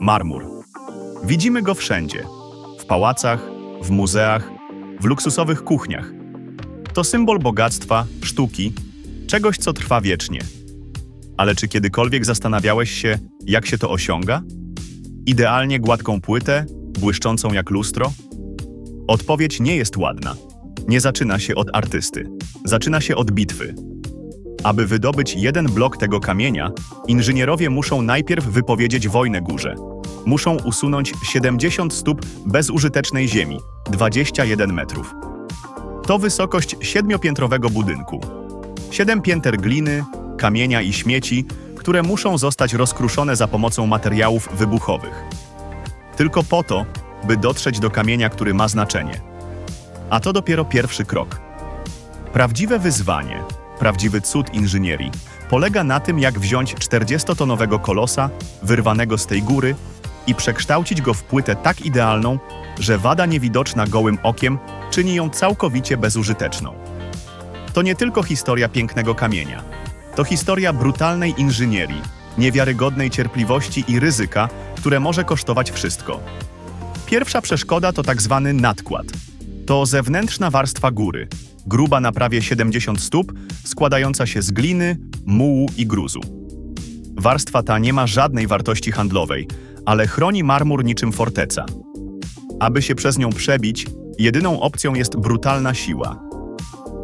Marmur. Widzimy go wszędzie. W pałacach, w muzeach, w luksusowych kuchniach. To symbol bogactwa, sztuki, czegoś, co trwa wiecznie. Ale czy kiedykolwiek zastanawiałeś się, jak się to osiąga? Idealnie gładką płytę, błyszczącą jak lustro? Odpowiedź nie jest ładna. Nie zaczyna się od artysty. Zaczyna się od bitwy. Aby wydobyć jeden blok tego kamienia, inżynierowie muszą najpierw wypowiedzieć wojnę górze. Muszą usunąć 70 stóp bezużytecznej ziemi, 21 metrów. To wysokość siedmiopiętrowego budynku. Siedem pięter gliny, kamienia i śmieci, które muszą zostać rozkruszone za pomocą materiałów wybuchowych. Tylko po to, by dotrzeć do kamienia, który ma znaczenie. A to dopiero pierwszy krok. Prawdziwe wyzwanie, prawdziwy cud inżynierii polega na tym, jak wziąć 40-tonowego kolosa, wyrwanego z tej góry, i przekształcić go w płytę tak idealną, że wada niewidoczna gołym okiem czyni ją całkowicie bezużyteczną. To nie tylko historia pięknego kamienia. To historia brutalnej inżynierii, niewiarygodnej cierpliwości i ryzyka, które może kosztować wszystko. Pierwsza przeszkoda to tak zwany nadkład. To zewnętrzna warstwa góry, gruba na prawie 70 stóp, składająca się z gliny, mułu i gruzu. Warstwa ta nie ma żadnej wartości handlowej, ale chroni marmur niczym forteca. Aby się przez nią przebić, jedyną opcją jest brutalna siła.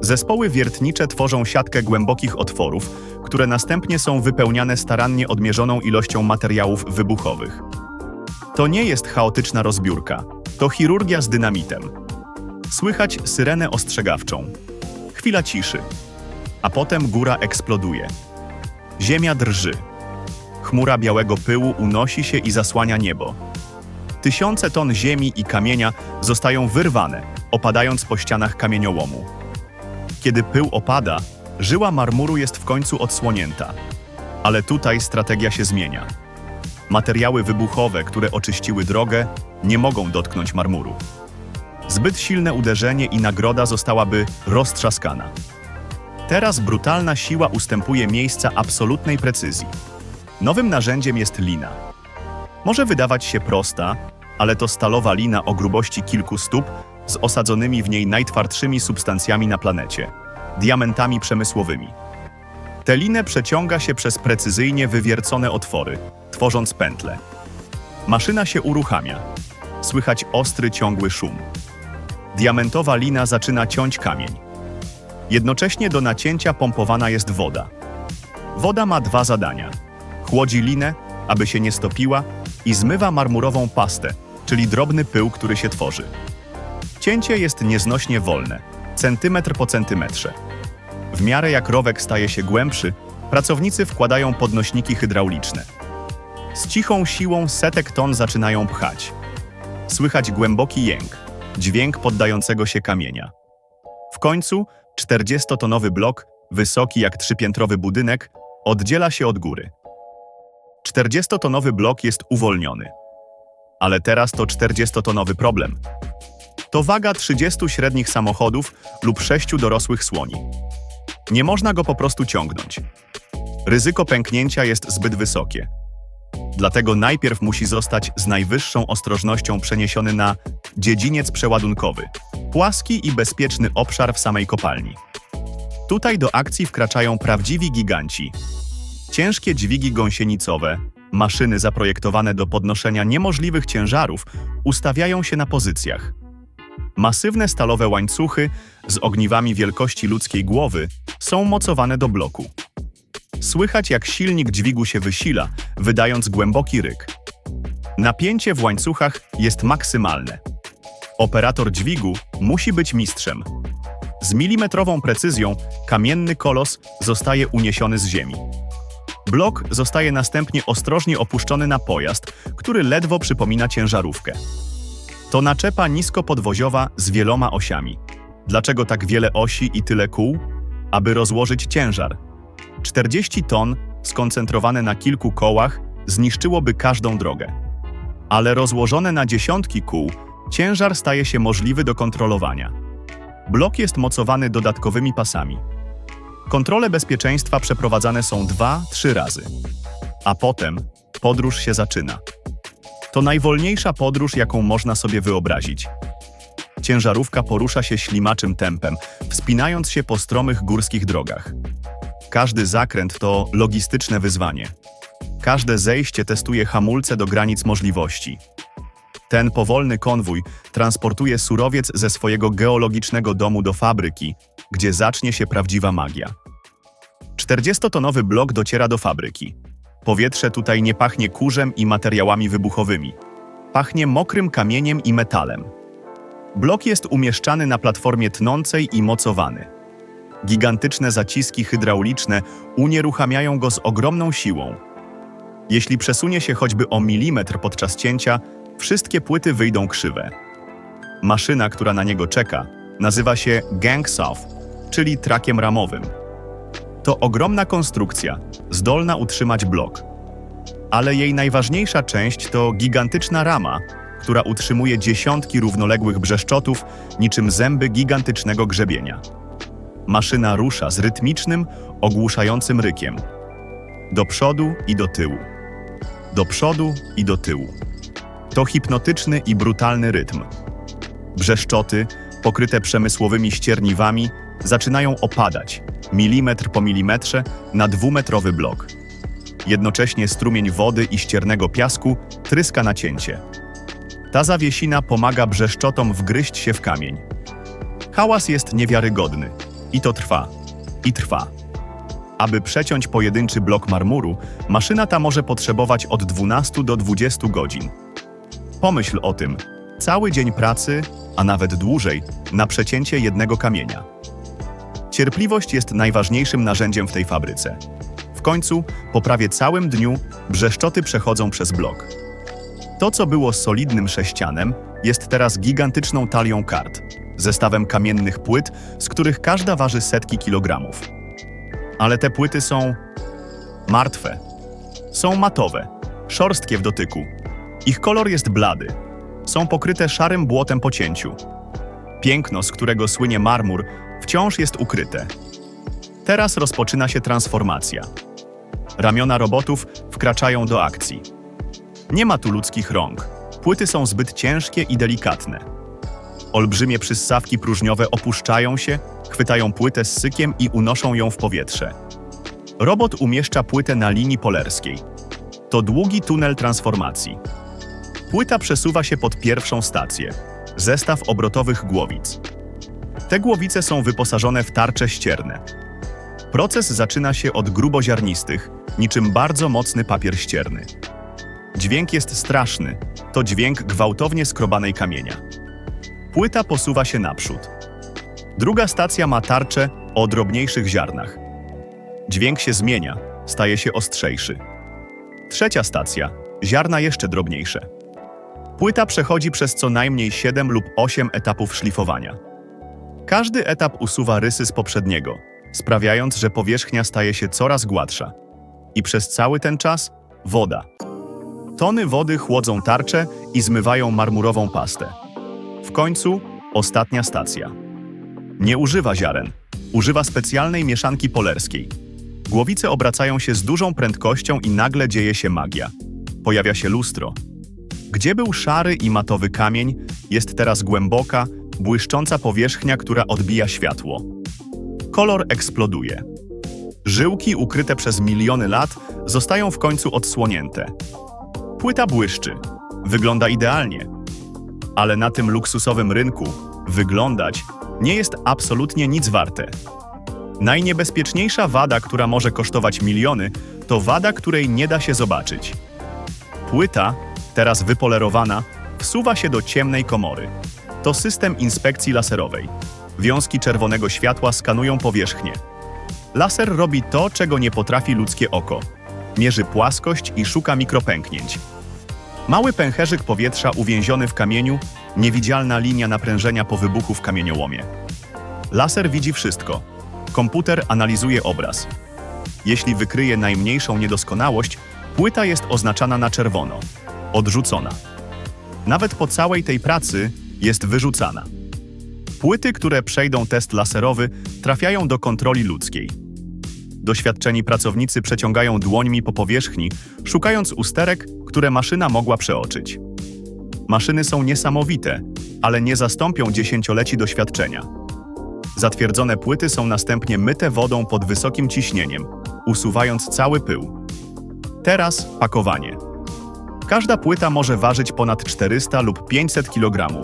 Zespoły wiertnicze tworzą siatkę głębokich otworów, które następnie są wypełniane starannie odmierzoną ilością materiałów wybuchowych. To nie jest chaotyczna rozbiórka, to chirurgia z dynamitem. Słychać syrenę ostrzegawczą. Chwila ciszy, a potem góra eksploduje. Ziemia drży. Chmura białego pyłu unosi się i zasłania niebo. Tysiące ton ziemi i kamienia zostają wyrwane, opadając po ścianach kamieniołomu. Kiedy pył opada, żyła marmuru jest w końcu odsłonięta. Ale tutaj strategia się zmienia. Materiały wybuchowe, które oczyściły drogę, nie mogą dotknąć marmuru. Zbyt silne uderzenie i nagroda zostałaby roztrzaskana. Teraz brutalna siła ustępuje miejsca absolutnej precyzji. Nowym narzędziem jest lina. Może wydawać się prosta, ale to stalowa lina o grubości kilku stóp z osadzonymi w niej najtwardszymi substancjami na planecie diamentami przemysłowymi. Tę linę przeciąga się przez precyzyjnie wywiercone otwory, tworząc pętle. Maszyna się uruchamia. Słychać ostry, ciągły szum. Diamentowa lina zaczyna ciąć kamień. Jednocześnie do nacięcia pompowana jest woda. Woda ma dwa zadania. Chłodzi linę, aby się nie stopiła, i zmywa marmurową pastę, czyli drobny pył, który się tworzy. Cięcie jest nieznośnie wolne, centymetr po centymetrze. W miarę jak rowek staje się głębszy, pracownicy wkładają podnośniki hydrauliczne. Z cichą siłą setek ton zaczynają pchać. Słychać głęboki jęk, dźwięk poddającego się kamienia. W końcu 40-tonowy blok, wysoki jak trzypiętrowy budynek, oddziela się od góry. 40-tonowy blok jest uwolniony. Ale teraz to 40-tonowy problem. To waga 30 średnich samochodów lub 6 dorosłych słoni. Nie można go po prostu ciągnąć. Ryzyko pęknięcia jest zbyt wysokie. Dlatego najpierw musi zostać z najwyższą ostrożnością przeniesiony na dziedziniec przeładunkowy, płaski i bezpieczny obszar w samej kopalni. Tutaj do akcji wkraczają prawdziwi giganci. Ciężkie dźwigi gąsienicowe, maszyny zaprojektowane do podnoszenia niemożliwych ciężarów, ustawiają się na pozycjach. Masywne stalowe łańcuchy z ogniwami wielkości ludzkiej głowy są mocowane do bloku. Słychać jak silnik dźwigu się wysila, wydając głęboki ryk. Napięcie w łańcuchach jest maksymalne. Operator dźwigu musi być mistrzem. Z milimetrową precyzją kamienny kolos zostaje uniesiony z ziemi. Blok zostaje następnie ostrożnie opuszczony na pojazd, który ledwo przypomina ciężarówkę. To naczepa niskopodwoziowa z wieloma osiami. Dlaczego tak wiele osi i tyle kół? Aby rozłożyć ciężar. 40 ton skoncentrowane na kilku kołach zniszczyłoby każdą drogę. Ale rozłożone na dziesiątki kół, ciężar staje się możliwy do kontrolowania. Blok jest mocowany dodatkowymi pasami. Kontrole bezpieczeństwa przeprowadzane są dwa, trzy razy. A potem podróż się zaczyna. To najwolniejsza podróż, jaką można sobie wyobrazić. Ciężarówka porusza się ślimaczym tempem, wspinając się po stromych górskich drogach. Każdy zakręt to logistyczne wyzwanie. Każde zejście testuje hamulce do granic możliwości. Ten powolny konwój transportuje surowiec ze swojego geologicznego domu do fabryki, gdzie zacznie się prawdziwa magia. 40-tonowy blok dociera do fabryki. Powietrze tutaj nie pachnie kurzem i materiałami wybuchowymi. Pachnie mokrym kamieniem i metalem. Blok jest umieszczany na platformie tnącej i mocowany. Gigantyczne zaciski hydrauliczne unieruchamiają go z ogromną siłą. Jeśli przesunie się choćby o milimetr podczas cięcia, wszystkie płyty wyjdą krzywe. Maszyna, która na niego czeka, nazywa się Gangsaw, czyli trakiem ramowym. To ogromna konstrukcja, zdolna utrzymać blok. Ale jej najważniejsza część to gigantyczna rama, która utrzymuje dziesiątki równoległych brzeszczotów niczym zęby gigantycznego grzebienia. Maszyna rusza z rytmicznym, ogłuszającym rykiem. Do przodu i do tyłu. Do przodu i do tyłu. To hipnotyczny i brutalny rytm. Brzeszczoty, pokryte przemysłowymi ścierniwami, zaczynają opadać, milimetr po milimetrze, na dwumetrowy blok. Jednocześnie strumień wody i ściernego piasku tryska na cięcie. Ta zawiesina pomaga brzeszczotom wgryźć się w kamień. Hałas jest niewiarygodny. I to trwa. I trwa. Aby przeciąć pojedynczy blok marmuru, maszyna ta może potrzebować od 12 do 20 godzin. Pomyśl o tym. Cały dzień pracy, a nawet dłużej, na przecięcie jednego kamienia. Cierpliwość jest najważniejszym narzędziem w tej fabryce. W końcu, po prawie całym dniu, brzeszczoty przechodzą przez blok. To, co było solidnym sześcianem, jest teraz gigantyczną talią kart, zestawem kamiennych płyt, z których każda waży setki kilogramów. Ale te płyty są martwe. Są matowe, szorstkie w dotyku. Ich kolor jest blady. Są pokryte szarym błotem po cięciu. Piękno, z którego słynie marmur, wciąż jest ukryte. Teraz rozpoczyna się transformacja. Ramiona robotów wkraczają do akcji. Nie ma tu ludzkich rąk. Płyty są zbyt ciężkie i delikatne. Olbrzymie przyssawki próżniowe opuszczają się, chwytają płytę z sykiem i unoszą ją w powietrze. Robot umieszcza płytę na linii polerskiej. To długi tunel transformacji. Płyta przesuwa się pod pierwszą stację zestaw obrotowych głowic. Te głowice są wyposażone w tarcze ścierne. Proces zaczyna się od gruboziarnistych, niczym bardzo mocny papier ścierny. Dźwięk jest straszny. To dźwięk gwałtownie skrobanej kamienia. Płyta posuwa się naprzód. Druga stacja ma tarczę o drobniejszych ziarnach. Dźwięk się zmienia, staje się ostrzejszy. Trzecia stacja ziarna jeszcze drobniejsze. Płyta przechodzi przez co najmniej 7 lub 8 etapów szlifowania. Każdy etap usuwa rysy z poprzedniego, sprawiając, że powierzchnia staje się coraz gładsza. I przez cały ten czas woda. Tony wody chłodzą tarczę i zmywają marmurową pastę. W końcu ostatnia stacja. Nie używa ziaren, używa specjalnej mieszanki polerskiej. Głowice obracają się z dużą prędkością i nagle dzieje się magia. Pojawia się lustro. Gdzie był szary i matowy kamień, jest teraz głęboka, błyszcząca powierzchnia, która odbija światło. Kolor eksploduje. Żyłki ukryte przez miliony lat zostają w końcu odsłonięte. Płyta błyszczy. Wygląda idealnie. Ale na tym luksusowym rynku wyglądać nie jest absolutnie nic warte. Najniebezpieczniejsza wada, która może kosztować miliony, to wada, której nie da się zobaczyć. Płyta, teraz wypolerowana, wsuwa się do ciemnej komory. To system inspekcji laserowej. Wiązki czerwonego światła skanują powierzchnię. Laser robi to, czego nie potrafi ludzkie oko. Mierzy płaskość i szuka mikropęknięć. Mały pęcherzyk powietrza uwięziony w kamieniu, niewidzialna linia naprężenia po wybuchu w kamieniołomie. Laser widzi wszystko. Komputer analizuje obraz. Jeśli wykryje najmniejszą niedoskonałość, płyta jest oznaczana na czerwono. Odrzucona. Nawet po całej tej pracy jest wyrzucana. Płyty, które przejdą test laserowy, trafiają do kontroli ludzkiej. Doświadczeni pracownicy przeciągają dłońmi po powierzchni, szukając usterek, które maszyna mogła przeoczyć. Maszyny są niesamowite, ale nie zastąpią dziesięcioleci doświadczenia. Zatwierdzone płyty są następnie myte wodą pod wysokim ciśnieniem, usuwając cały pył. Teraz pakowanie. Każda płyta może ważyć ponad 400 lub 500 kg.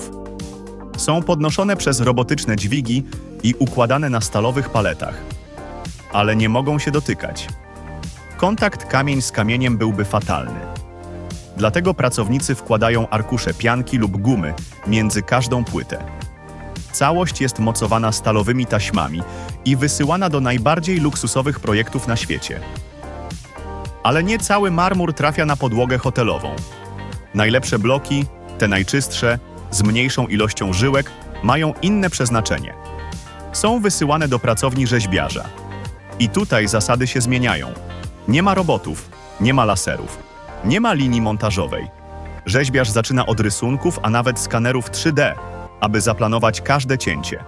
Są podnoszone przez robotyczne dźwigi i układane na stalowych paletach. Ale nie mogą się dotykać. Kontakt kamień z kamieniem byłby fatalny. Dlatego pracownicy wkładają arkusze pianki lub gumy między każdą płytę. Całość jest mocowana stalowymi taśmami i wysyłana do najbardziej luksusowych projektów na świecie. Ale nie cały marmur trafia na podłogę hotelową. Najlepsze bloki, te najczystsze, z mniejszą ilością żyłek, mają inne przeznaczenie. Są wysyłane do pracowni rzeźbiarza. I tutaj zasady się zmieniają. Nie ma robotów, nie ma laserów, nie ma linii montażowej. Rzeźbiarz zaczyna od rysunków, a nawet skanerów 3D, aby zaplanować każde cięcie.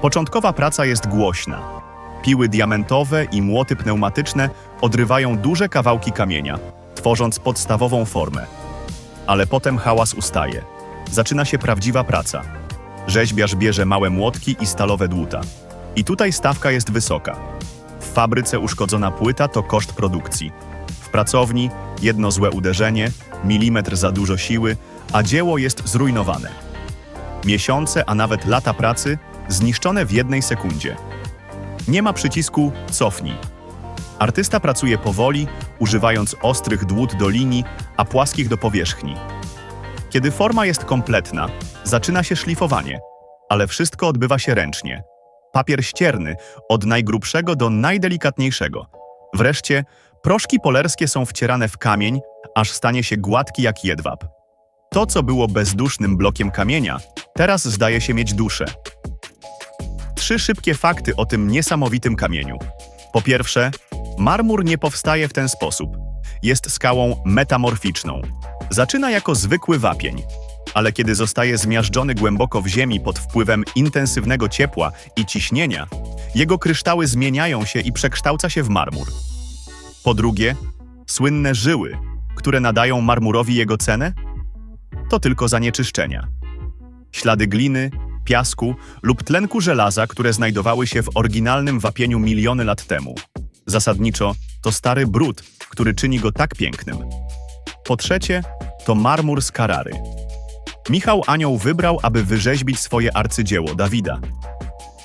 Początkowa praca jest głośna. Piły diamentowe i młoty pneumatyczne odrywają duże kawałki kamienia, tworząc podstawową formę. Ale potem hałas ustaje. Zaczyna się prawdziwa praca. Rzeźbiarz bierze małe młotki i stalowe dłuta. I tutaj stawka jest wysoka. Fabryce uszkodzona płyta to koszt produkcji. W pracowni jedno złe uderzenie, milimetr za dużo siły, a dzieło jest zrujnowane. Miesiące, a nawet lata pracy zniszczone w jednej sekundzie. Nie ma przycisku cofnij. Artysta pracuje powoli, używając ostrych dłut do linii, a płaskich do powierzchni. Kiedy forma jest kompletna, zaczyna się szlifowanie, ale wszystko odbywa się ręcznie. Papier ścierny, od najgrubszego do najdelikatniejszego. Wreszcie, proszki polerskie są wcierane w kamień, aż stanie się gładki jak jedwab. To, co było bezdusznym blokiem kamienia, teraz zdaje się mieć duszę. Trzy szybkie fakty o tym niesamowitym kamieniu. Po pierwsze, marmur nie powstaje w ten sposób. Jest skałą metamorficzną. Zaczyna jako zwykły wapień, ale kiedy zostaje zmiażdżony głęboko w ziemi pod wpływem intensywnego ciepła i ciśnienia, jego kryształy zmieniają się i przekształca się w marmur. Po drugie, słynne żyły, które nadają marmurowi jego cenę? To tylko zanieczyszczenia. Ślady gliny, piasku lub tlenku żelaza, które znajdowały się w oryginalnym wapieniu miliony lat temu. Zasadniczo to stary brud, który czyni go tak pięknym. Po trzecie, to marmur z Karary. Michał Anioł wybrał, aby wyrzeźbić swoje arcydzieło Dawida.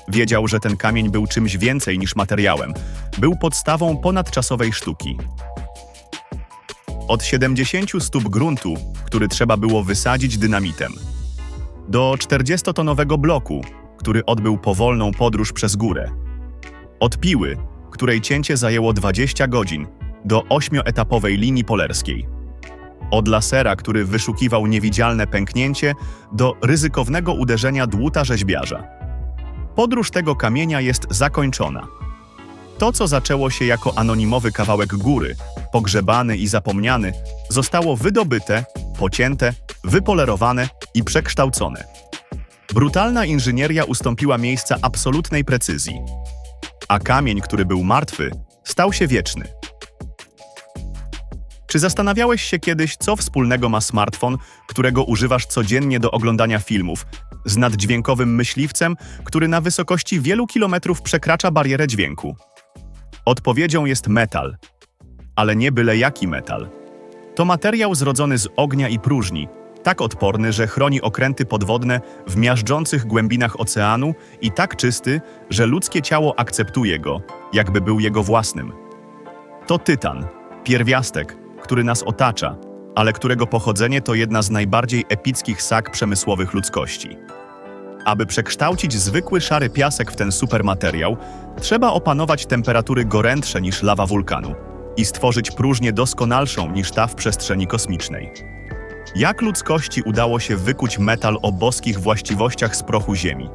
Wiedział, że ten kamień był czymś więcej niż materiałem. Był podstawą ponadczasowej sztuki. Od 70 stóp gruntu, który trzeba było wysadzić dynamitem, do 40-tonowego bloku, który odbył powolną podróż przez górę. Od piły, której cięcie zajęło 20 godzin, do ośmioetapowej linii polerskiej. Od lasera, który wyszukiwał niewidzialne pęknięcie, do ryzykownego uderzenia dłuta rzeźbiarza. Podróż tego kamienia jest zakończona. To, co zaczęło się jako anonimowy kawałek góry, pogrzebany i zapomniany, zostało wydobyte, pocięte, wypolerowane i przekształcone. Brutalna inżynieria ustąpiła miejsca absolutnej precyzji, a kamień, który był martwy, stał się wieczny. Czy zastanawiałeś się kiedyś, co wspólnego ma smartfon, którego używasz codziennie do oglądania filmów, z naddźwiękowym myśliwcem, który na wysokości wielu kilometrów przekracza barierę dźwięku? Odpowiedzią jest metal. Ale nie byle jaki metal. To materiał zrodzony z ognia i próżni, tak odporny, że chroni okręty podwodne w miażdżących głębinach oceanu i tak czysty, że ludzkie ciało akceptuje go, jakby był jego własnym. To tytan, pierwiastek, który nas otacza, ale którego pochodzenie to jedna z najbardziej epickich sag przemysłowych ludzkości. Aby przekształcić zwykły szary piasek w ten supermateriał, trzeba opanować temperatury gorętsze niż lawa wulkanu i stworzyć próżnię doskonalszą niż ta w przestrzeni kosmicznej. Jak ludzkości udało się wykuć metal o boskich właściwościach z prochu Ziemi?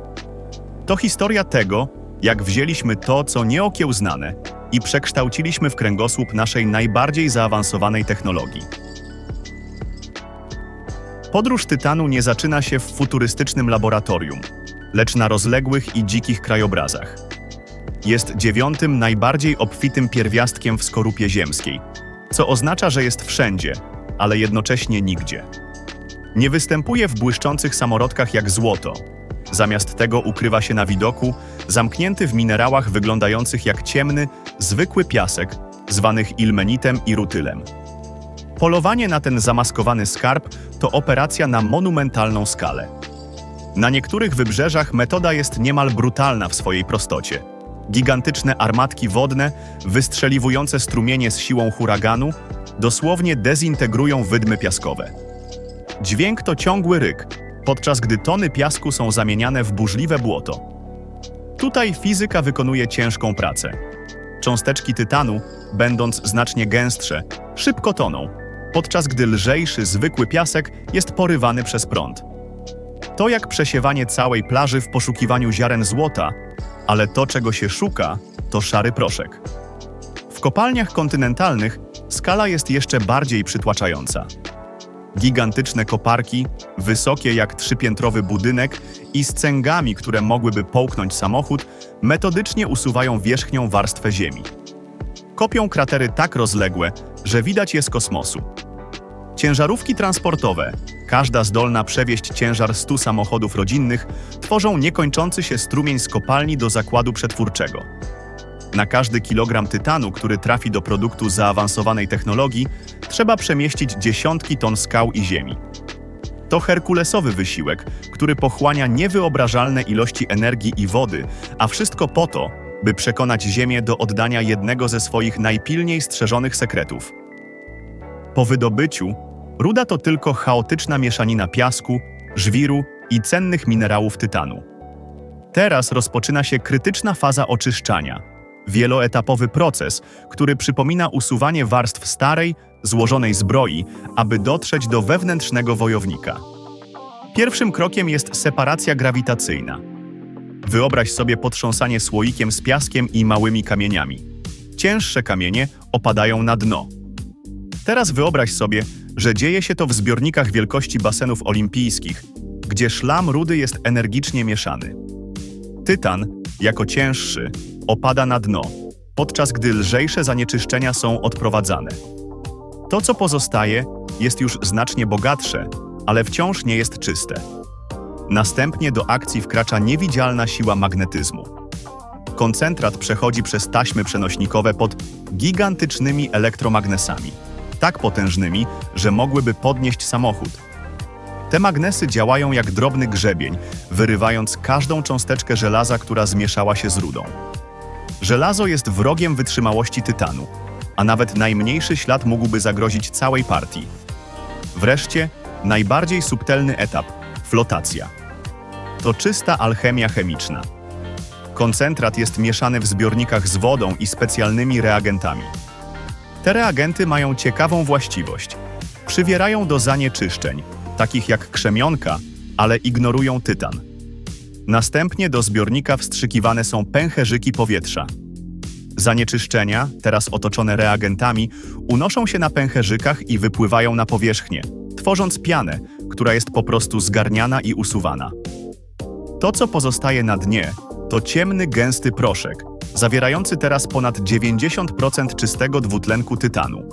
To historia tego, jak wzięliśmy to, co nieokiełznane i przekształciliśmy w kręgosłup naszej najbardziej zaawansowanej technologii. Podróż Tytanu nie zaczyna się w futurystycznym laboratorium, lecz na rozległych i dzikich krajobrazach. jest dziewiątym najbardziej obfitym pierwiastkiem w skorupie ziemskiej, co oznacza, że jest wszędzie, ale jednocześnie nigdzie. Nie występuje w błyszczących samorodkach jak złoto. Zamiast tego ukrywa się na widoku, zamknięty w minerałach wyglądających jak ciemny, zwykły piasek, zwanych ilmenitem i rutylem. Polowanie na ten zamaskowany skarb to operacja na monumentalną skalę. Na niektórych wybrzeżach metoda jest niemal brutalna w swojej prostocie. Gigantyczne armatki wodne, wystrzeliwujące strumienie z siłą huraganu, dosłownie dezintegrują wydmy piaskowe. Dźwięk to ciągły ryk, podczas gdy tony piasku są zamieniane w burzliwe błoto. Tutaj fizyka wykonuje ciężką pracę. Cząsteczki tytanu, będąc znacznie gęstsze, szybko toną, podczas gdy lżejszy, zwykły piasek jest porywany przez prąd. To jak przesiewanie całej plaży w poszukiwaniu ziaren złota, ale to, czego się szuka, to szary proszek. W kopalniach kontynentalnych skala jest jeszcze bardziej przytłaczająca. Gigantyczne koparki, wysokie jak trzypiętrowy budynek i z cęgami, które mogłyby połknąć samochód, metodycznie usuwają wierzchnią warstwę ziemi. Kopią kratery tak rozległe, że widać je z kosmosu. Ciężarówki transportowe, każda zdolna przewieźć ciężar 100 samochodów rodzinnych, tworzą niekończący się strumień z kopalni do zakładu przetwórczego. Na każdy kilogram tytanu, który trafi do produktu zaawansowanej technologii, trzeba przemieścić dziesiątki ton skał i ziemi. To herkulesowy wysiłek, który pochłania niewyobrażalne ilości energii i wody, a wszystko po to, by przekonać Ziemię do oddania jednego ze swoich najpilniej strzeżonych sekretów. Po wydobyciu, ruda to tylko chaotyczna mieszanina piasku, żwiru i cennych minerałów tytanu. Teraz rozpoczyna się krytyczna faza oczyszczania. Wieloetapowy proces, który przypomina usuwanie warstw starej, złożonej zbroi, aby dotrzeć do wewnętrznego wojownika. Pierwszym krokiem jest separacja grawitacyjna. Wyobraź sobie potrząsanie słoikiem z piaskiem i małymi kamieniami. Cięższe kamienie opadają na dno. Teraz wyobraź sobie, że dzieje się to w zbiornikach wielkości basenów olimpijskich, gdzie szlam rudy jest energicznie mieszany. Tytan, jako cięższy, opada na dno, podczas gdy lżejsze zanieczyszczenia są odprowadzane. To, co pozostaje, jest już znacznie bogatsze, ale wciąż nie jest czyste. Następnie do akcji wkracza niewidzialna siła magnetyzmu. Koncentrat przechodzi przez taśmy przenośnikowe pod gigantycznymi elektromagnesami, tak potężnymi, że mogłyby podnieść samochód. Te magnesy działają jak drobny grzebień, wyrywając każdą cząsteczkę żelaza, która zmieszała się z rudą. Żelazo jest wrogiem wytrzymałości tytanu, a nawet najmniejszy ślad mógłby zagrozić całej partii. Wreszcie, najbardziej subtelny etap flotacja. To czysta alchemia chemiczna. Koncentrat jest mieszany w zbiornikach z wodą i specjalnymi reagentami. Te reagenty mają ciekawą właściwość. Przywierają do zanieczyszczeń, takich jak krzemionka, ale ignorują tytan. Następnie do zbiornika wstrzykiwane są pęcherzyki powietrza. Zanieczyszczenia, teraz otoczone reagentami, unoszą się na pęcherzykach i wypływają na powierzchnię, tworząc pianę, która jest po prostu zgarniana i usuwana. To, co pozostaje na dnie, to ciemny, gęsty proszek, zawierający teraz ponad 90% czystego dwutlenku tytanu.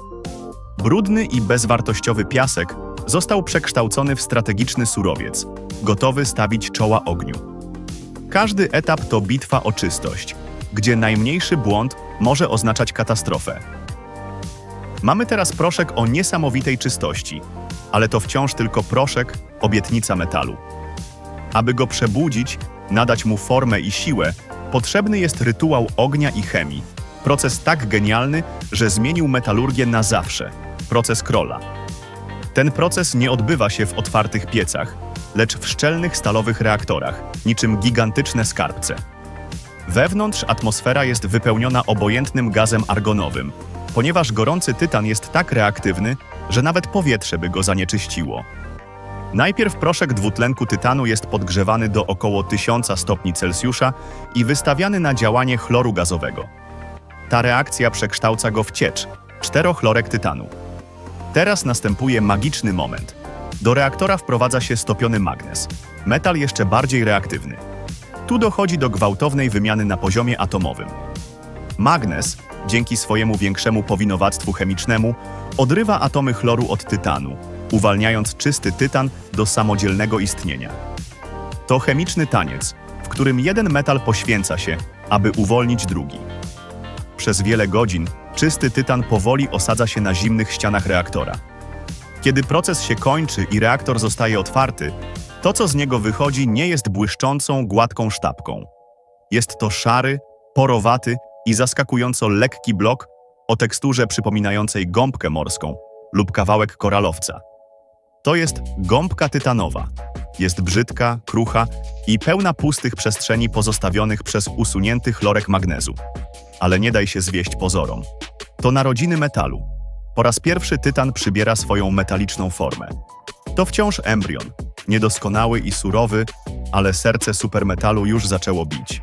Brudny i bezwartościowy piasek został przekształcony w strategiczny surowiec, gotowy stawić czoła ogniu. Każdy etap to bitwa o czystość, gdzie najmniejszy błąd może oznaczać katastrofę. Mamy teraz proszek o niesamowitej czystości, ale to wciąż tylko proszek, obietnica metalu. Aby go przebudzić, nadać mu formę i siłę, potrzebny jest rytuał ognia i chemii. Proces tak genialny, że zmienił metalurgię na zawsze. Proces Krola. Ten proces nie odbywa się w otwartych piecach, lecz w szczelnych stalowych reaktorach, niczym gigantyczne skarbce. Wewnątrz atmosfera jest wypełniona obojętnym gazem argonowym, ponieważ gorący tytan jest tak reaktywny, że nawet powietrze by go zanieczyściło. Najpierw proszek dwutlenku tytanu jest podgrzewany do około 1000 stopni Celsjusza i wystawiany na działanie chloru gazowego. Ta reakcja przekształca go w ciecz, czterochlorek tytanu. Teraz następuje magiczny moment. Do reaktora wprowadza się stopiony magnes, metal jeszcze bardziej reaktywny. Tu dochodzi do gwałtownej wymiany na poziomie atomowym. Magnez, dzięki swojemu większemu powinowactwu chemicznemu, odrywa atomy chloru od tytanu, uwalniając czysty tytan do samodzielnego istnienia. To chemiczny taniec, w którym jeden metal poświęca się, aby uwolnić drugi. Przez wiele godzin czysty tytan powoli osadza się na zimnych ścianach reaktora. Kiedy proces się kończy i reaktor zostaje otwarty, to co z niego wychodzi nie jest błyszczącą, gładką sztabką. Jest to szary, porowaty i zaskakująco lekki blok o teksturze przypominającej gąbkę morską lub kawałek koralowca. To jest gąbka tytanowa. Jest brzydka, krucha i pełna pustych przestrzeni pozostawionych przez usunięty chlorek magnezu. Ale nie daj się zwieść pozorom. To narodziny metalu. Po raz pierwszy tytan przybiera swoją metaliczną formę. To wciąż embrion, niedoskonały i surowy, ale serce supermetalu już zaczęło bić.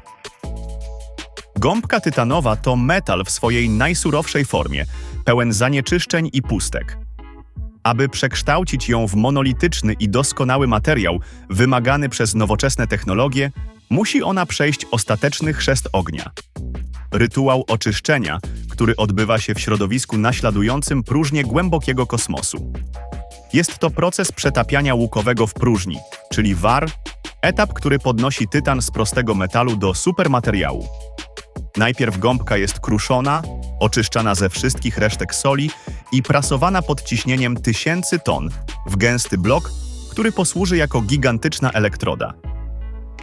Gąbka tytanowa to metal w swojej najsurowszej formie, pełen zanieczyszczeń i pustek. Aby przekształcić ją w monolityczny i doskonały materiał wymagany przez nowoczesne technologie, musi ona przejść ostateczny chrzest ognia. Rytuał oczyszczenia, który odbywa się w środowisku naśladującym próżnię głębokiego kosmosu. Jest to proces przetapiania łukowego w próżni, czyli war, etap, który podnosi tytan z prostego metalu do supermateriału. Najpierw gąbka jest kruszona, oczyszczana ze wszystkich resztek soli i prasowana pod ciśnieniem tysięcy ton w gęsty blok, który posłuży jako gigantyczna elektroda.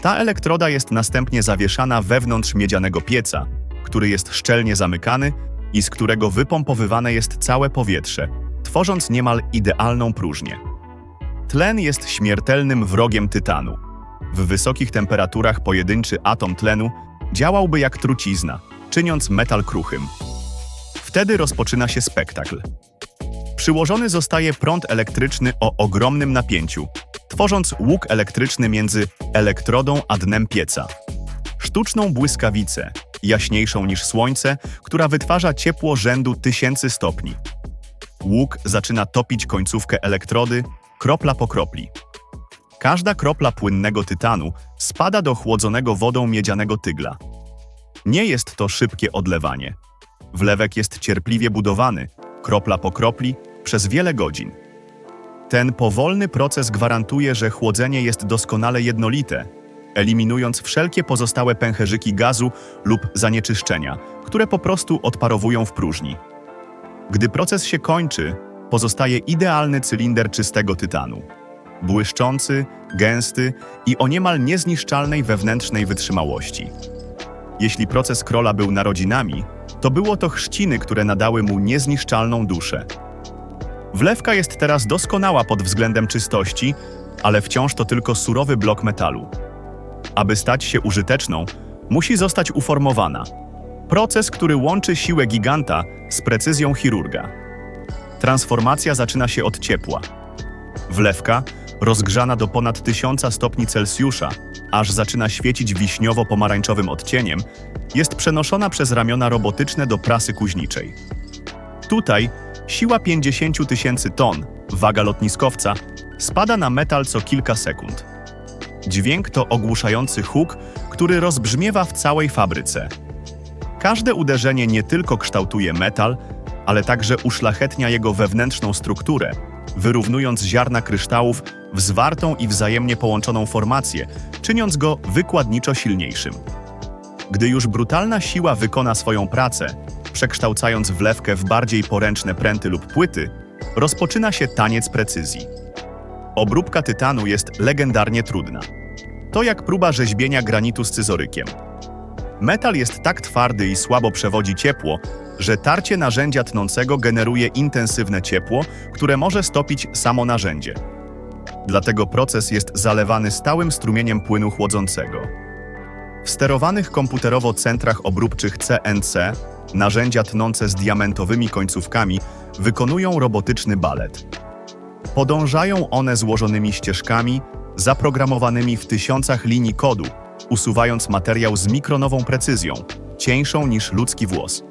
Ta elektroda jest następnie zawieszana wewnątrz miedzianego pieca, który jest szczelnie zamykany i z którego wypompowywane jest całe powietrze, tworząc niemal idealną próżnię. Tlen jest śmiertelnym wrogiem tytanu. W wysokich temperaturach pojedynczy atom tlenu działałby jak trucizna, czyniąc metal kruchym. Wtedy rozpoczyna się spektakl. Przyłożony zostaje prąd elektryczny o ogromnym napięciu, tworząc łuk elektryczny między elektrodą a dnem pieca. Sztuczną błyskawicę, jaśniejszą niż słońce, która wytwarza ciepło rzędu tysięcy stopni. Łuk zaczyna topić końcówkę elektrody, kropla po kropli. Każda kropla płynnego tytanu spada do chłodzonego wodą miedzianego tygla. Nie jest to szybkie odlewanie. Wlewek jest cierpliwie budowany, kropla po kropli, przez wiele godzin. Ten powolny proces gwarantuje, że chłodzenie jest doskonale jednolite, eliminując wszelkie pozostałe pęcherzyki gazu lub zanieczyszczenia, które po prostu odparowują w próżni. Gdy proces się kończy, pozostaje idealny cylinder czystego tytanu. Błyszczący, gęsty i o niemal niezniszczalnej wewnętrznej wytrzymałości. Jeśli proces Krola był narodzinami, to było to chrzciny, które nadały mu niezniszczalną duszę. Wlewka jest teraz doskonała pod względem czystości, ale wciąż to tylko surowy blok metalu. Aby stać się użyteczną, musi zostać uformowana. Proces, który łączy siłę giganta z precyzją chirurga. Transformacja zaczyna się od ciepła. Wlewka, rozgrzana do ponad 1000 stopni Celsjusza, aż zaczyna świecić wiśniowo-pomarańczowym odcieniem, jest przenoszona przez ramiona robotyczne do prasy kuźniczej. Tutaj siła 50 tysięcy ton, waga lotniskowca, spada na metal co kilka sekund. Dźwięk to ogłuszający huk, który rozbrzmiewa w całej fabryce. Każde uderzenie nie tylko kształtuje metal, ale także uszlachetnia jego wewnętrzną strukturę, wyrównując ziarna kryształów w zwartą i wzajemnie połączoną formację, czyniąc go wykładniczo silniejszym. Gdy już brutalna siła wykona swoją pracę, przekształcając wlewkę w bardziej poręczne pręty lub płyty, rozpoczyna się taniec precyzji. Obróbka tytanu jest legendarnie trudna. To jak próba rzeźbienia granitu z scyzorykiem. Metal jest tak twardy i słabo przewodzi ciepło, że tarcie narzędzia tnącego generuje intensywne ciepło, które może stopić samo narzędzie. Dlatego proces jest zalewany stałym strumieniem płynu chłodzącego. W sterowanych komputerowo centrach obróbczych CNC narzędzia tnące z diamentowymi końcówkami wykonują robotyczny balet. Podążają one złożonymi ścieżkami, zaprogramowanymi w tysiącach linii kodu, usuwając materiał z mikronową precyzją, cieńszą niż ludzki włos.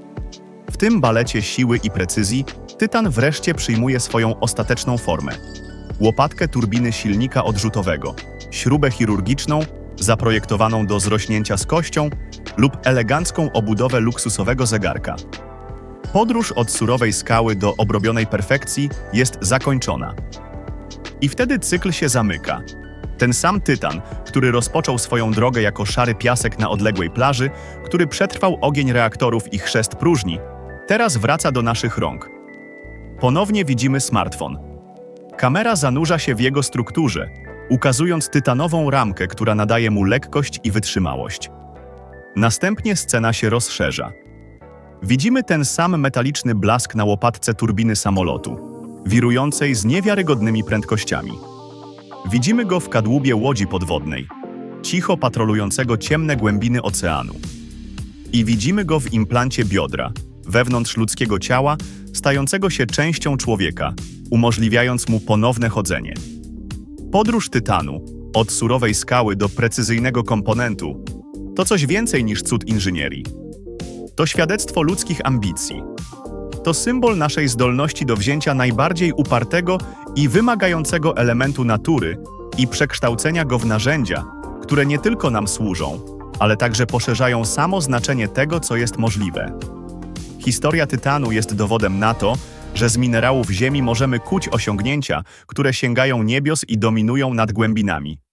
W tym balecie siły i precyzji tytan wreszcie przyjmuje swoją ostateczną formę. Łopatkę turbiny silnika odrzutowego, śrubę chirurgiczną zaprojektowaną do zrośnięcia z kością lub elegancką obudowę luksusowego zegarka. Podróż od surowej skały do obrobionej perfekcji jest zakończona. I wtedy cykl się zamyka. Ten sam Tytan, który rozpoczął swoją drogę jako szary piasek na odległej plaży, który przetrwał ogień reaktorów i chrzest próżni, teraz wraca do naszych rąk. Ponownie widzimy smartfon. Kamera zanurza się w jego strukturze, ukazując tytanową ramkę, która nadaje mu lekkość i wytrzymałość. Następnie scena się rozszerza. Widzimy ten sam metaliczny blask na łopatce turbiny samolotu, wirującej z niewiarygodnymi prędkościami. Widzimy go w kadłubie łodzi podwodnej, cicho patrolującego ciemne głębiny oceanu. I widzimy go w implancie biodra, wewnątrz ludzkiego ciała, stającego się częścią człowieka, umożliwiając mu ponowne chodzenie. Podróż Tytanu, od surowej skały do precyzyjnego komponentu, to coś więcej niż cud inżynierii. To świadectwo ludzkich ambicji. To symbol naszej zdolności do wzięcia najbardziej upartego i wymagającego elementu natury i przekształcenia go w narzędzia, które nie tylko nam służą, ale także poszerzają samo znaczenie tego, co jest możliwe. Historia Tytanu jest dowodem na to, że z minerałów Ziemi możemy kuć osiągnięcia, które sięgają niebios i dominują nad głębinami.